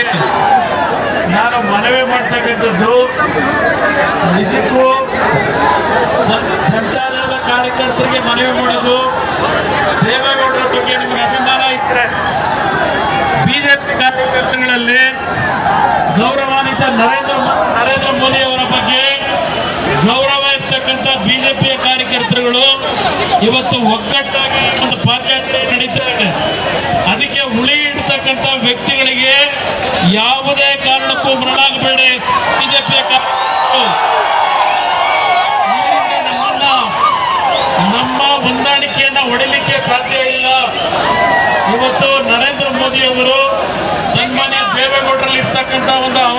ಜನತೆಗೆ ನಾನು ಮನವಿ ಮಾಡ್ತಕ್ಕಂಥದ್ದು ನಿಜಕ್ಕೂ ಸಂಚಾರದ ಕಾರ್ಯಕರ್ತರಿಗೆ ಮನವಿ ಮಾಡೋದು ದೇವೇಗೌಡರ ಬಗ್ಗೆ ನಿಮಗೆ ಅಭಿಮಾನ ಇದ್ರೆ ಬಿಜೆಪಿ ಕಾರ್ಯಕರ್ತರುಗಳಲ್ಲಿ ಗೌರವಾನ್ವಿತ ನರೇಂದ್ರ ನರೇಂದ್ರ ಮೋದಿ ಅವರ ಬಗ್ಗೆ ಗೌರವ ಇರ್ತಕ್ಕಂಥ ಬಿಜೆಪಿಯ ಕಾರ್ಯಕರ್ತರುಗಳು ಇವತ್ತು ಒಗ್ಗಟ್ಟಾಗಿ ಒಂದು ಪಾತ್ರ ಯಾವುದೇ ಕಾರಣಕ್ಕೂ ಮರಳಾಗಬೇಡಿ ಬಿಜೆಪಿಯ ನಮ್ಮ ಹೊಂದಾಣಿಕೆಯನ್ನ ಹೊಡಿಲಿಕ್ಕೆ ಸಾಧ್ಯ ಇಲ್ಲ. ಇವತ್ತು ನರೇಂದ್ರ ಮೋದಿ ಅವರು ಸನ್ಮಾನ್ಯ ದೇವೇಗೌಡರಲ್ಲಿ ಇರ್ತಕ್ಕಂಥ ಒಂದು